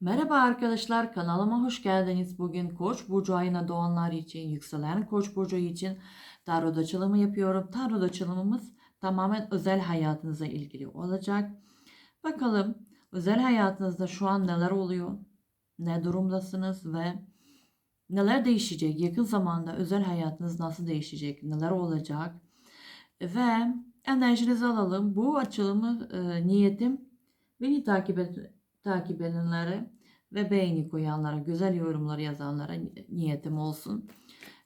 Merhaba arkadaşlar kanalıma hoş geldiniz. Bugün Koç burcu ayına doğanlar için, yükselen Koç burcu için tarot açılımı yapıyorum. Tarot açılımımız tamamen özel hayatınıza ilgili olacak. Bakalım özel hayatınızda şu an neler oluyor? Ne durumdasınız ve neler değişecek? Yakın zamanda özel hayatınız nasıl değişecek? Neler olacak? Ve enerjinizi alalım. Bu açılımı e, niyetim beni takip et, takip edenlere ve beğeni koyanlara, güzel yorumlar yazanlara niyetim olsun.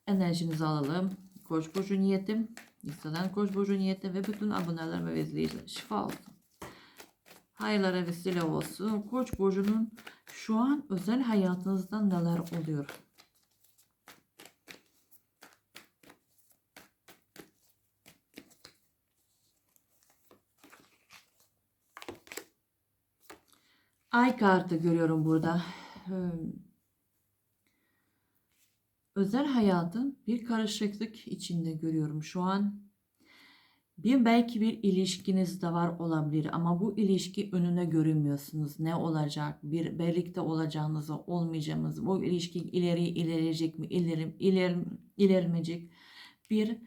Enerjinizi alalım. Koç burcu niyetim, yükselen koç burcu niyetim ve bütün aboneler ve izleyiciler şifa olsun. Hayırlara vesile olsun. Koç burcunun şu an özel hayatınızda neler oluyor? Ay kartı görüyorum burada. Hmm. Özel hayatın bir karışıklık içinde görüyorum şu an. Bir belki bir ilişkiniz de var olabilir ama bu ilişki önüne görünmüyorsunuz. Ne olacak? Bir birlikte olacağınızı, olmayacağınız, bu ilişki ileri ilerleyecek mi, ileri iler, ilerlemeyecek? Bir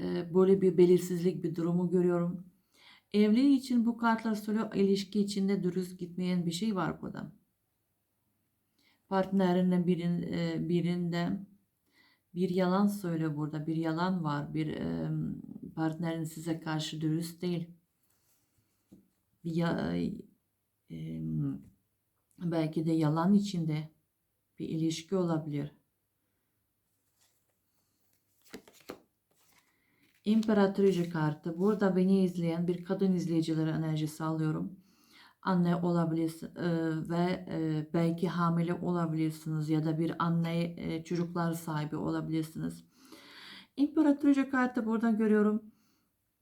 e, böyle bir belirsizlik bir durumu görüyorum. Evlilik için bu kartlar söylüyor. İlişki içinde dürüst gitmeyen bir şey var burada. Partnerine birin, e, birinde bir yalan söylüyor burada. Bir yalan var. Bir e, partnerin size karşı dürüst değil. Bir ya, e, belki de yalan içinde bir ilişki olabilir. İmparatoriçe kartı. Burada beni izleyen bir kadın izleyicilere enerji sağlıyorum. Anne olabilirsin e, ve e, belki hamile olabilirsiniz ya da bir anne e, çocuklar sahibi olabilirsiniz. İmparatoriçe kartı buradan görüyorum.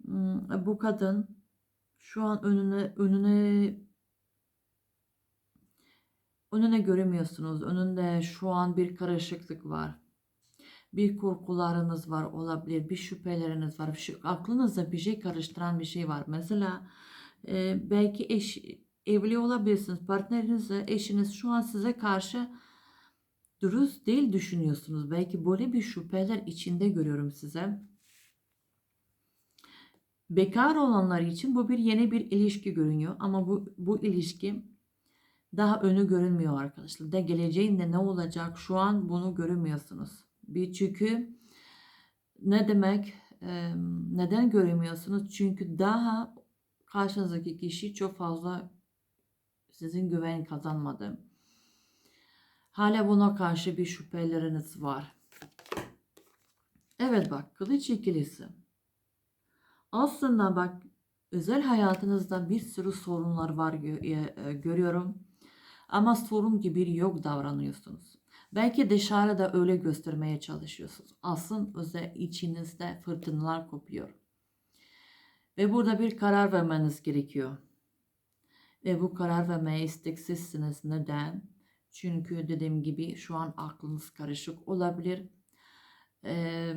Hmm, bu kadın şu an önüne önüne önüne göremiyorsunuz. Önünde şu an bir karışıklık var bir korkularınız var olabilir, bir şüpheleriniz var. Şu, aklınızda bir şey karıştıran bir şey var. Mesela e, belki eş evli olabilirsiniz. Partnerinizle eşiniz şu an size karşı dürüst değil düşünüyorsunuz. Belki böyle bir şüpheler içinde görüyorum size. Bekar olanlar için bu bir yeni bir ilişki görünüyor ama bu bu ilişki daha önü görünmüyor arkadaşlar. De geleceğinde ne olacak şu an bunu göremiyorsunuz. Bir çünkü ne demek neden göremiyorsunuz? Çünkü daha karşınızdaki kişi çok fazla sizin güven kazanmadı. Hala buna karşı bir şüpheleriniz var. Evet bak kılıç ikilisi. Aslında bak özel hayatınızda bir sürü sorunlar var görüyorum. Ama sorun gibi yok davranıyorsunuz. Belki dışarıda öyle göstermeye çalışıyorsunuz. Aslında içinizde fırtınalar kopuyor. Ve burada bir karar vermeniz gerekiyor. Ve bu karar vermeye isteksizsiniz. Neden? Çünkü dediğim gibi şu an aklınız karışık olabilir. Ee,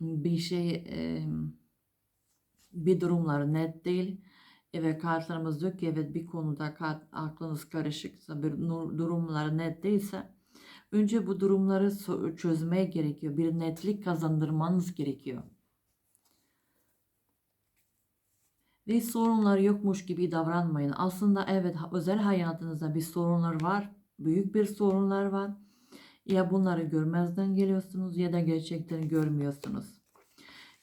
bir şey e, bir durumlar net değil. Evet kartlarımız diyor ki evet bir konuda aklınız karışıksa bir durumlar net değilse Önce bu durumları çözmeye gerekiyor. Bir netlik kazandırmanız gerekiyor. Ve sorunlar yokmuş gibi davranmayın. Aslında evet özel hayatınızda bir sorunlar var. Büyük bir sorunlar var. Ya bunları görmezden geliyorsunuz ya da gerçekten görmüyorsunuz.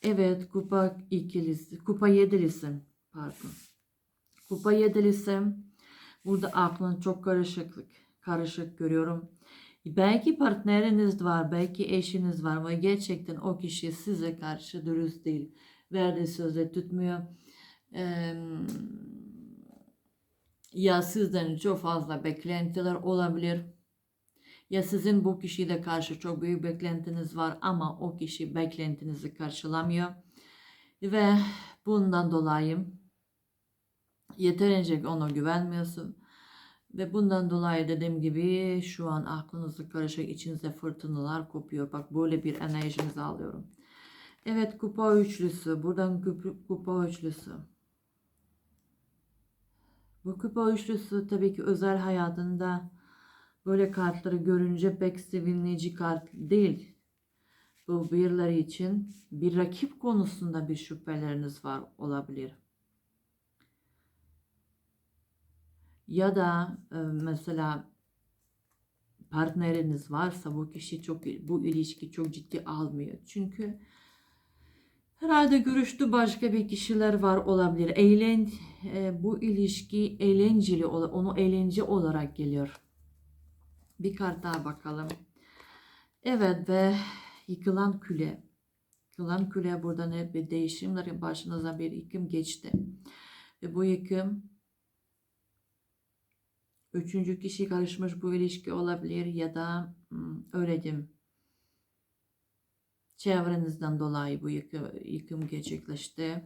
Evet kupa ikilisi, kupa yedilisi pardon. Kupa yedilisi burada aklın çok karışıklık, karışık görüyorum. Belki partneriniz var, belki eşiniz var ama gerçekten o kişi size karşı dürüst değil. Verdiği sözü tutmuyor. Ee, ya sizden çok fazla beklentiler olabilir. Ya sizin bu kişiyle karşı çok büyük beklentiniz var ama o kişi beklentinizi karşılamıyor. Ve bundan dolayı yeterince ona güvenmiyorsun ve bundan dolayı dediğim gibi şu an aklınızı karışık içinizde fırtınalar kopuyor. Bak böyle bir enerjinizi alıyorum. Evet kupa üçlüsü. Buradan kupa üçlüsü. Bu kupa üçlüsü tabii ki özel hayatında böyle kartları görünce pek sevinici kart değil. Bu birileri için bir rakip konusunda bir şüpheleriniz var olabilir. Ya da e, mesela partneriniz varsa bu kişi çok bu ilişki çok ciddi almıyor. Çünkü herhalde görüştü başka bir kişiler var olabilir. Eğlen e, bu ilişki eğlenceli onu eğlence olarak geliyor. Bir kart daha bakalım. Evet ve yıkılan küle. Yıkılan küle buradan hep bir değişimlerin başınıza bir yıkım geçti. Ve bu yıkım üçüncü kişi karışmış bu ilişki olabilir ya da hmm, diyeyim çevrenizden dolayı bu yıkım, yıkım gerçekleşti.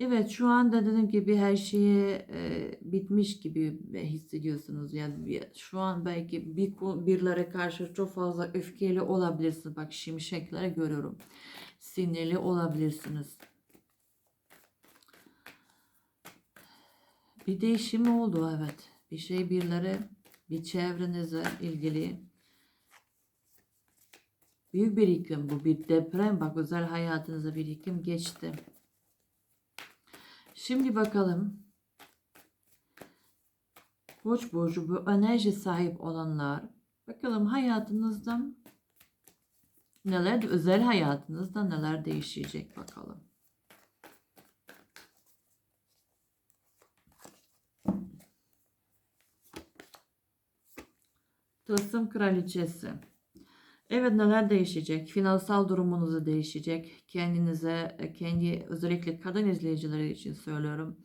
Evet şu anda dediğim gibi her şeyi e, bitmiş gibi hissediyorsunuz. Yani şu an belki bir birilere karşı çok fazla öfkeli olabilirsiniz. Bak şimşeklere görüyorum. Sinirli olabilirsiniz. Bir değişim oldu evet. Bir şey birileri bir çevrenize ilgili büyük bir yıkım bu bir deprem bak özel hayatınıza bir yıkım geçti. Şimdi bakalım Koç burcu bu enerji sahip olanlar bakalım hayatınızda neler özel hayatınızda neler değişecek bakalım. Tılsım kraliçesi. Evet neler değişecek? Finansal durumunuz değişecek. Kendinize, kendi özellikle kadın izleyicileri için söylüyorum.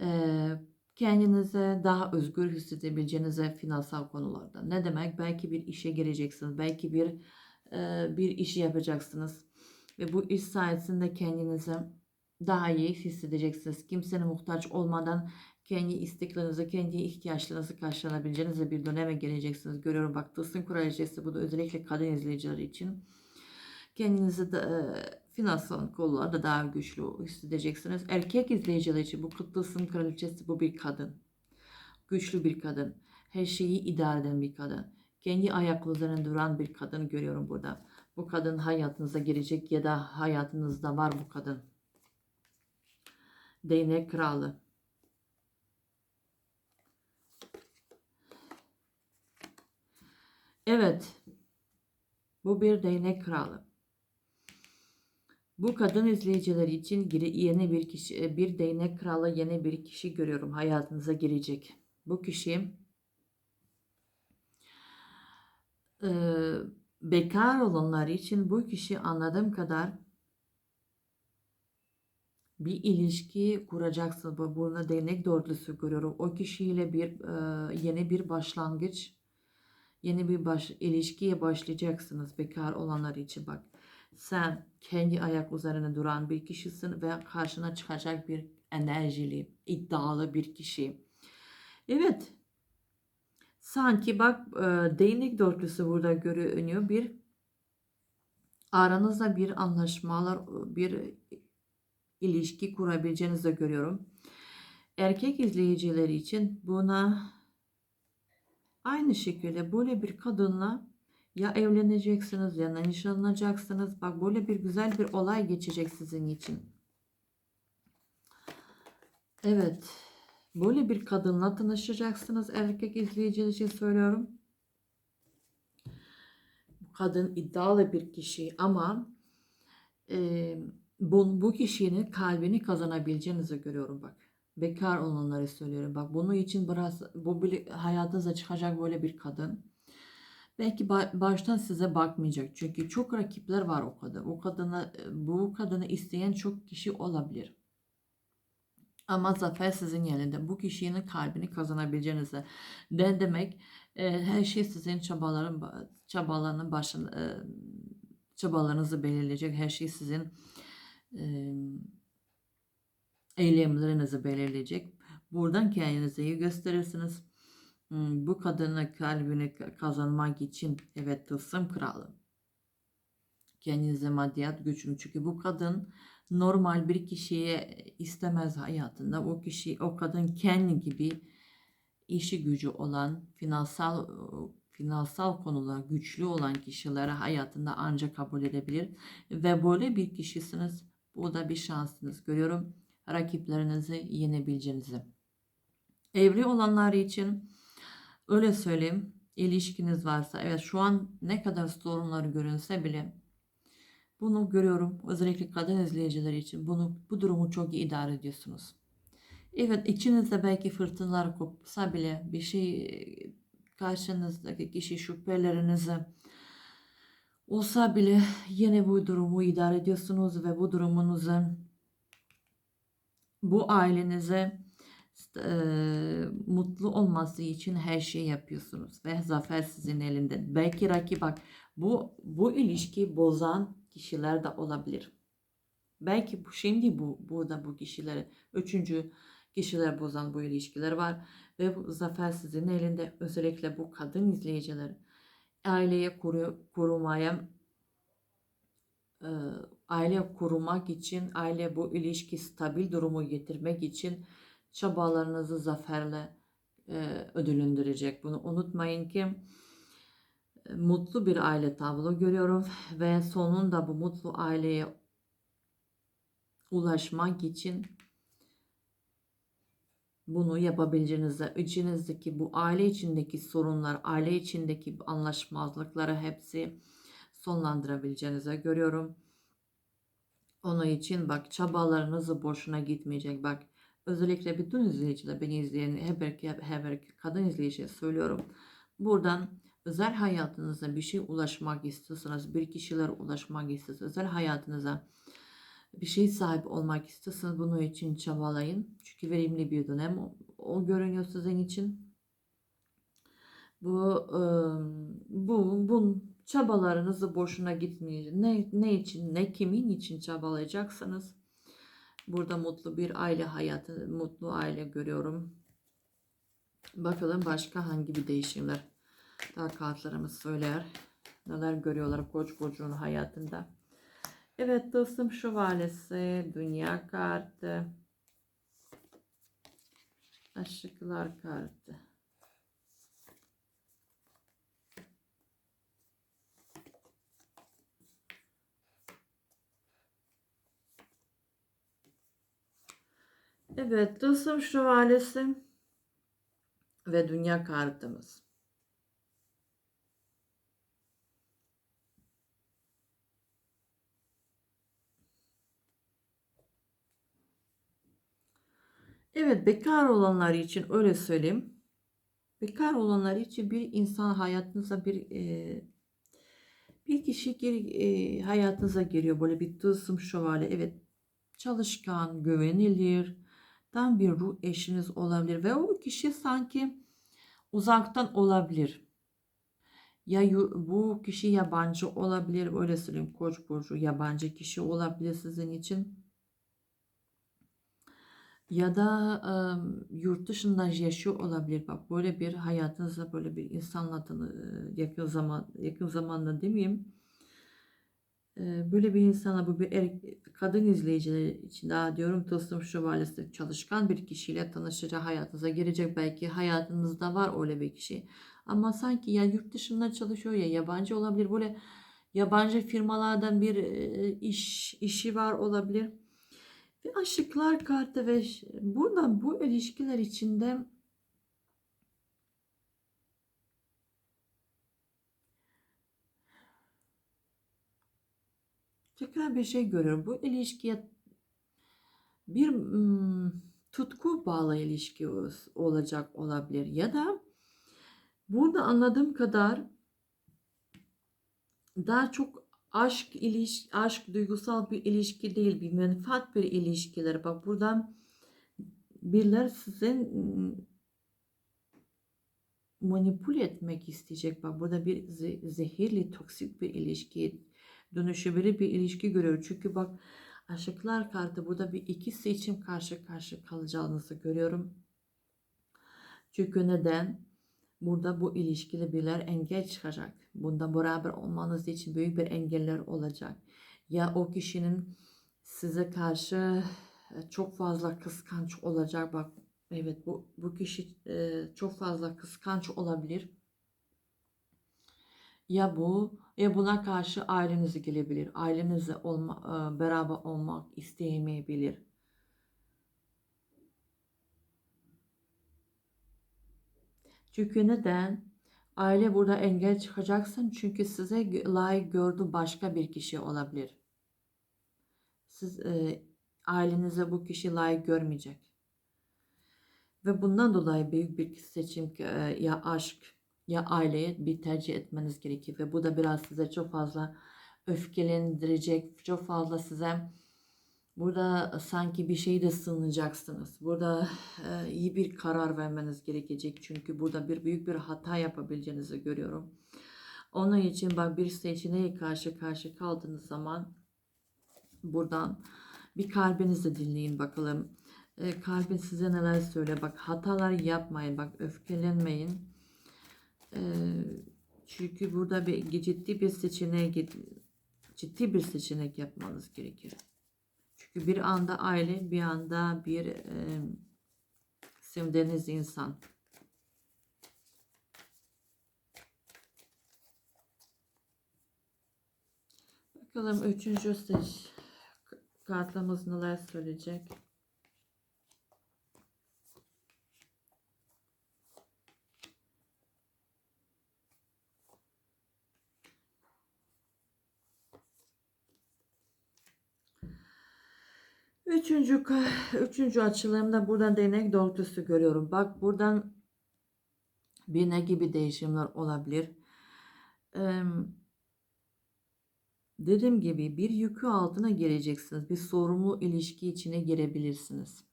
Ee, kendinize daha özgür hissedebileceğinize finansal konularda. Ne demek? Belki bir işe gireceksiniz. Belki bir e, bir işi yapacaksınız. Ve bu iş sayesinde kendinizi daha iyi hissedeceksiniz. Kimsenin muhtaç olmadan kendi isteklerinizi, kendi ihtiyaçlarınızı karşılayabileceğiniz bir döneme geleceksiniz. Görüyorum bak Tılsım Kraliçesi bu da özellikle kadın izleyicileri için. Kendinizi de, e, finansal konularda daha güçlü hissedeceksiniz. Erkek izleyiciler için bu Tılsım Kraliçesi bu bir kadın. Güçlü bir kadın. Her şeyi idare eden bir kadın. Kendi ayakları üzerinde duran bir kadın görüyorum burada. Bu kadın hayatınıza girecek ya da hayatınızda var bu kadın. Değnek kralı. Evet. Bu bir değnek kralı. Bu kadın izleyiciler için yeni bir kişi, e, bir değnek kralı yeni bir kişi görüyorum hayatınıza girecek. Bu kişi e, bekar olanlar için bu kişi anladığım kadar bir ilişki kuracaksın. Bu- Burada değnek dörtlüsü görüyorum. O kişiyle bir e, yeni bir başlangıç yeni bir baş, ilişkiye başlayacaksınız bekar olanlar için bak. Sen kendi ayak üzerine duran bir kişisin ve karşına çıkacak bir enerjili, iddialı bir kişi. Evet. Sanki bak e, değnek dörtlüsü burada görünüyor. Bir aranızda bir anlaşmalar, bir ilişki kurabileceğinizi görüyorum. Erkek izleyicileri için buna Aynı şekilde böyle bir kadınla ya evleneceksiniz ya nişanlanacaksınız. Bak böyle bir güzel bir olay geçecek sizin için. Evet. Böyle bir kadınla tanışacaksınız. Erkek izleyiciler için söylüyorum. Bu kadın iddialı bir kişi ama e, bu, bu kişinin kalbini kazanabileceğinizi görüyorum bak. Bekar olanları söylüyorum. Bak bunun için biraz bu hayatınıza çıkacak böyle bir kadın. Belki ba- baştan size bakmayacak. Çünkü çok rakipler var o kadın. O kadını bu kadını isteyen çok kişi olabilir. Ama zafer sizin yanında. Bu kişinin kalbini kazanabileceğinize. Ne demek? E, her şey sizin çabaların çabalarının başın e, çabalarınızı belirleyecek. Her şey sizin e, eylemlerinizi belirleyecek. Buradan kendinizi iyi gösterirsiniz. Hmm, Bu kadının kalbini kazanmak için evet tılsım kralı. Kendinize maddiyat güçlü. Çünkü bu kadın normal bir kişiye istemez hayatında. O kişi, o kadın kendi gibi işi gücü olan, finansal finansal konular güçlü olan kişileri hayatında ancak kabul edebilir. Ve böyle bir kişisiniz. Bu da bir şansınız. Görüyorum rakiplerinizi yenebileceğinizi. Evli olanlar için öyle söyleyeyim. ilişkiniz varsa evet şu an ne kadar sorunları görünse bile bunu görüyorum. Özellikle kadın izleyiciler için bunu bu durumu çok iyi idare ediyorsunuz. Evet içinizde belki fırtınalar kopsa bile bir şey karşınızdaki kişi şüphelerinizi olsa bile yine bu durumu idare ediyorsunuz ve bu durumunuzu bu ailenize e, mutlu olması için her şeyi yapıyorsunuz ve zafer sizin elinde. Belki rakip bak bu bu ilişki bozan kişiler de olabilir. Belki bu şimdi bu burada bu kişileri üçüncü kişiler bozan bu ilişkiler var ve bu zafer sizin elinde. Özellikle bu kadın izleyiciler aileye koru, korumaya e, aile korumak için, aile bu ilişki stabil durumu getirmek için çabalarınızı zaferle e, ödüllendirecek. Bunu unutmayın ki e, mutlu bir aile tablo görüyorum ve sonunda bu mutlu aileye ulaşmak için bunu yapabileceğinize, içinizdeki bu aile içindeki sorunlar, aile içindeki anlaşmazlıkları hepsi sonlandırabileceğinize görüyorum. Onun için bak çabalarınızı boşuna gitmeyecek. Bak özellikle bütün izleyiciler beni izleyen hep erkek, hep erkek, kadın izleyiciye söylüyorum. Buradan özel hayatınıza bir şey ulaşmak istiyorsanız, bir kişiler ulaşmak istiyorsanız, özel hayatınıza bir şey sahip olmak istiyorsanız bunun için çabalayın. Çünkü verimli bir dönem o, o görünüyor sizin için. Bu bu bu çabalarınızı boşuna gitmeyecek. Ne ne için, ne kimin için çabalayacaksanız burada mutlu bir aile hayatı, mutlu aile görüyorum. Bakalım başka hangi bir değişimler daha kartlarımız söyler. Neler görüyorlar Koç burcunun hayatında. Evet dostum şövalyesi, dünya kartı, aşıklar kartı. Evet dostum şövalyesi ve dünya kartımız. Evet bekar olanlar için öyle söyleyeyim. Bekar olanlar için bir insan hayatınıza bir e, bir kişi gir, e, hayatınıza giriyor. Böyle bir tılsım şövalye. Evet çalışkan, güvenilir. Tam bir ruh eşiniz olabilir. Ve o kişi sanki uzaktan olabilir. Ya bu kişi yabancı olabilir. Öyle söyleyeyim koç burcu yabancı kişi olabilir sizin için ya da e, yurt dışından yaşıyor olabilir. Bak böyle bir hayatınızda böyle bir insanla yakın zaman yakın zamanda demeyeyim. Böyle bir insana bu bir er, kadın izleyiciler için daha diyorum Tılsım Şövalyesi çalışkan bir kişiyle tanışacak hayatınıza girecek. Belki hayatınızda var öyle bir kişi. Ama sanki ya yurt dışında çalışıyor ya yabancı olabilir. Böyle yabancı firmalardan bir iş işi var olabilir ve aşıklar kartı ve burada bu ilişkiler içinde tekrar bir şey görüyorum. Bu ilişkiye bir tutku bağlı ilişki olacak olabilir ya da burada anladığım kadar daha çok aşk iliş aşk duygusal bir ilişki değil bir menfaat bir ilişkiler bak buradan birler sizin manipüle etmek isteyecek bak burada bir zehirli toksik bir ilişki dönüşebilir bir ilişki görüyor çünkü bak aşıklar kartı burada bir iki seçim karşı karşı kalacağınızı görüyorum çünkü neden Burada bu ilişkili birler engel çıkacak. Bunda beraber olmanız için büyük bir engeller olacak. Ya o kişinin size karşı e, çok fazla kıskanç olacak. Bak evet bu bu kişi e, çok fazla kıskanç olabilir. Ya bu ya buna karşı ailenizi gelebilir. Ailenizle olma, e, beraber olmak isteyemeyebilir. Çünkü neden? Aile burada engel çıkacaksın çünkü size layık gördüğü başka bir kişi olabilir. Siz e, ailenize bu kişi layık görmeyecek. Ve bundan dolayı büyük bir seçim e, ya aşk ya aileye bir tercih etmeniz gerekiyor. Ve bu da biraz size çok fazla öfkelendirecek, çok fazla size burada sanki bir şeyde sığınacaksınız. Burada e, iyi bir karar vermeniz gerekecek. Çünkü burada bir büyük bir hata yapabileceğinizi görüyorum. Onun için bak bir seçeneğe karşı karşı kaldığınız zaman buradan bir kalbinizi dinleyin bakalım. E, kalbin size neler söyle. Bak hatalar yapmayın. Bak öfkelenmeyin. E, çünkü burada bir ciddi bir seçeneğe ciddi bir seçenek yapmanız gerekiyor. Çünkü bir anda aile, bir anda bir e, sevdiğiniz insan. Bakalım üçüncü seç kartlarımız neler söyleyecek. Üçüncü, üçüncü açılımda buradan değnek doğrultusu görüyorum. Bak buradan bir ne gibi değişimler olabilir. Eee, dediğim gibi bir yükü altına geleceksiniz. Bir sorumlu ilişki içine girebilirsiniz.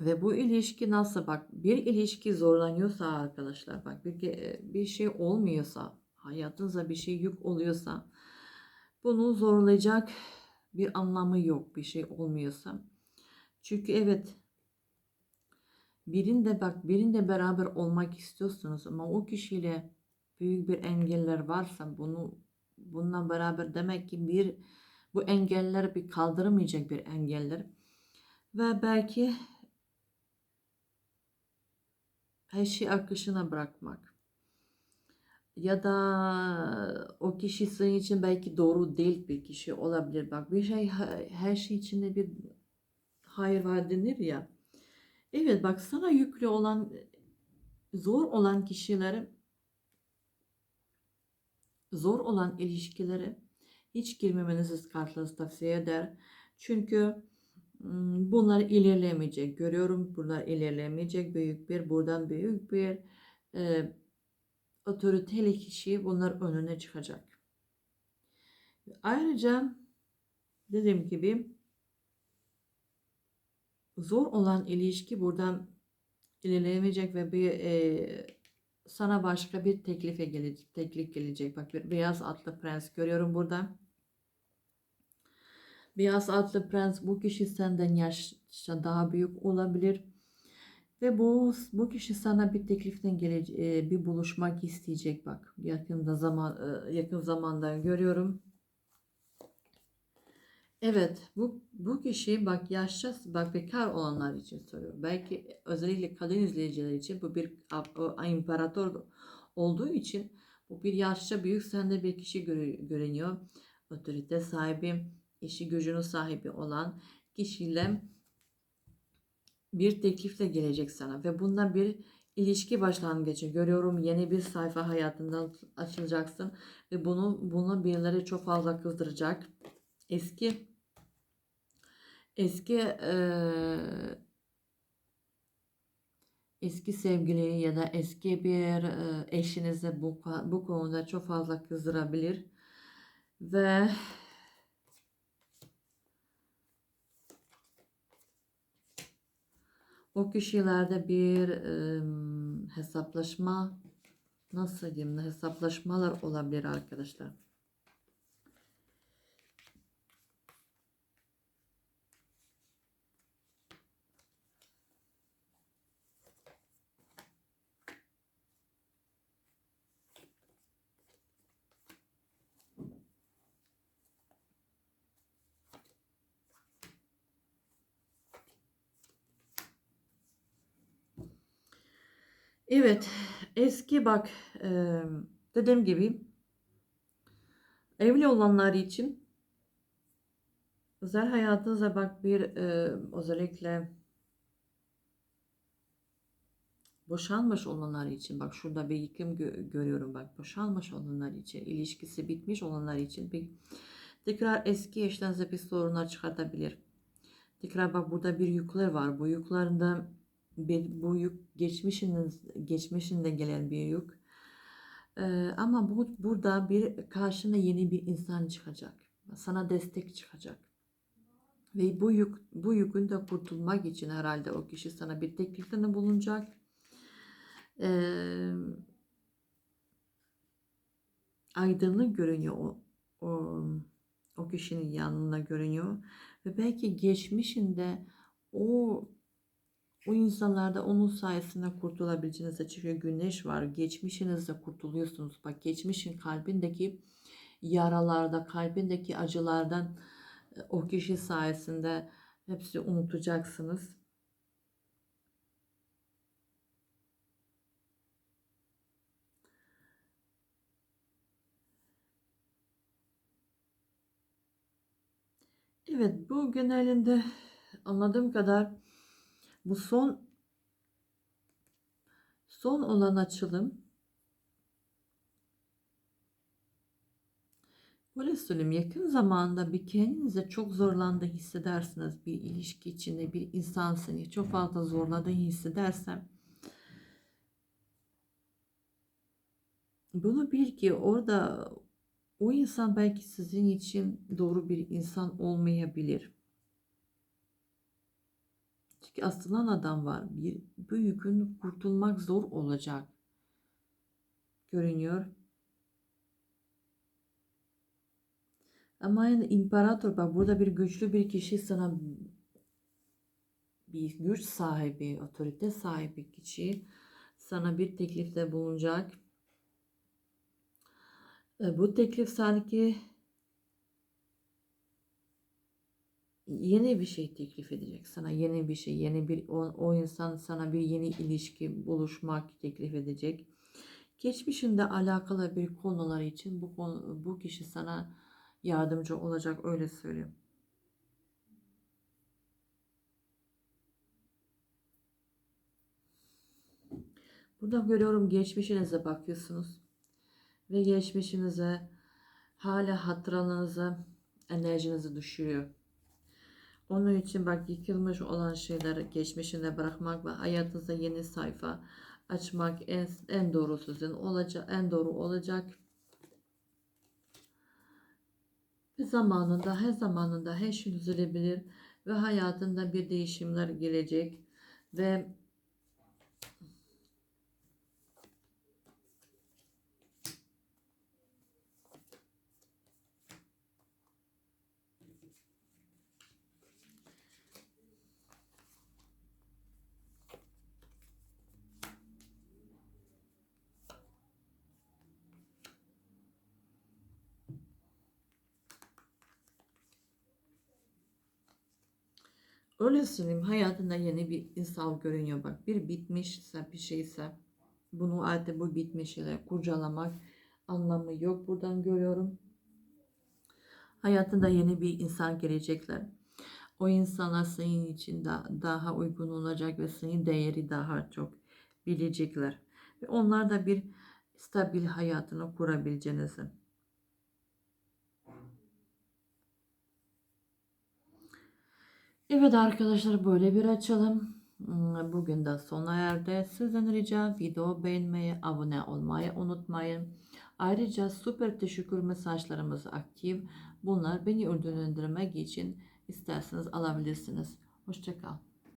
Ve bu ilişki nasıl bak bir ilişki zorlanıyorsa arkadaşlar bak bir, bir şey olmuyorsa hayatınıza bir şey yük oluyorsa bunu zorlayacak bir anlamı yok bir şey olmuyorsa. Çünkü evet birinde bak birinde beraber olmak istiyorsunuz ama o kişiyle büyük bir engeller varsa bunu bununla beraber demek ki bir bu engeller bir kaldıramayacak bir engeller ve belki her şeyi akışına bırakmak. Ya da o kişi senin için belki doğru değil bir kişi olabilir. Bak bir şey her şey içinde bir hayır var denir ya. Evet bak sana yüklü olan zor olan kişileri zor olan ilişkileri hiç girmemenizi kartlarınız tavsiye eder. Çünkü bunlar ilerlemeyecek. Görüyorum bunlar ilerlemeyecek. Büyük bir buradan büyük bir e, otoriteli kişi bunlar önüne çıkacak. Ayrıca dediğim gibi zor olan ilişki buradan ilerleyemeyecek ve bir e, sana başka bir teklife gelecek, teklif gelecek. Bak bir beyaz atlı prens görüyorum burada. Beyaz atlı prens bu kişi senden yaşça daha büyük olabilir. Ve bu bu kişi sana bir tekliften gelecek, bir buluşmak isteyecek bak. Yakında zaman e, yakın zamanda görüyorum. Evet, bu bu kişi bak yaşça bak bekar olanlar için söylüyorum. Belki özellikle kadın izleyiciler için bu bir imparator olduğu için bu bir yaşça büyük sende bir kişi görünüyor. Otorite sahibi, işi gücünün sahibi olan kişiyle bir teklifle gelecek sana ve bundan bir ilişki başlangıcı görüyorum. Yeni bir sayfa hayatından açılacaksın ve bunu bunu birileri çok fazla kızdıracak. Eski eski e, eski sevgili ya da eski bir e, eşinizi bu bu konuda çok fazla kızdırabilir ve o kişilerde bir e, hesaplaşma nasıl diyeyim hesaplaşmalar olabilir arkadaşlar. Evet, eski bak e, dediğim gibi evli olanlar için özel hayatınıza bak bir özellikle boşanmış olanlar için bak şurada bir yıkım gö- görüyorum bak boşanmış olanlar için ilişkisi bitmiş olanlar için bir tekrar eski eşten size bir sorunlar çıkartabilir. Tekrar bak burada bir yükler var. Bu yüklerinde bir, bu yük geçmişinin geçmişinde gelen bir yük. Ee, ama bu burada bir karşına yeni bir insan çıkacak. Sana destek çıkacak. Ve bu yük bu yükün de kurtulmak için herhalde o kişi sana bir teklifte bulunacak. Ee, aydınlık görünüyor o, o, o kişinin yanına görünüyor. Ve belki geçmişinde o o insanlarda onun sayesinde kurtulabileceğinizde çünkü güneş var. Geçmişinizde kurtuluyorsunuz. Bak geçmişin kalbindeki yaralarda, kalbindeki acılardan e, o kişi sayesinde hepsi unutacaksınız. Evet bu genelinde anladığım kadar bu son son olan açılım Böyle söyleyeyim yakın zamanda bir kendinize çok zorlandığı hissedersiniz bir ilişki içinde bir insan seni çok fazla zorladığı hissedersem bunu bil ki orada o insan belki sizin için doğru bir insan olmayabilir. Çünkü asılan adam var. Bir, bu yükün kurtulmak zor olacak. Görünüyor. Ama yani imparator bak burada bir güçlü bir kişi sana bir güç sahibi, otorite sahibi kişi sana bir teklifte bulunacak. E, Bu teklif sanki yeni bir şey teklif edecek sana yeni bir şey yeni bir o, o insan sana bir yeni ilişki buluşmak teklif edecek geçmişinde alakalı bir konular için bu konu, bu kişi sana yardımcı olacak öyle söyleyeyim. Burada görüyorum geçmişinize bakıyorsunuz ve geçmişinize hala hatıranızı enerjinizi düşürüyor. Onun için bak yıkılmış olan şeyleri geçmişinde bırakmak ve hayatınıza yeni sayfa açmak en, en doğrusu sizin olacak, en doğru olacak. Ve zamanında, her zamanında her şey düzelebilir ve hayatında bir değişimler gelecek ve Söyleyeyim hayatında yeni bir insan görünüyor bak. Bir bitmişse bir şeyse bunu artık bu bitmişle kurcalamak anlamı yok. Buradan görüyorum. Hayatında yeni bir insan gelecekler. O insana senin için da, daha uygun olacak ve senin değeri daha çok bilecekler. Ve onlar da bir stabil hayatını kurabileceğinizi. Evet arkadaşlar böyle bir açalım. Hmm, Bugün de sona erdi. Sizden rica video beğenmeyi, abone olmayı unutmayın. Ayrıca süper teşekkür mesajlarımız aktif. Bunlar beni ödüllendirmek için isterseniz alabilirsiniz. Hoşçakal.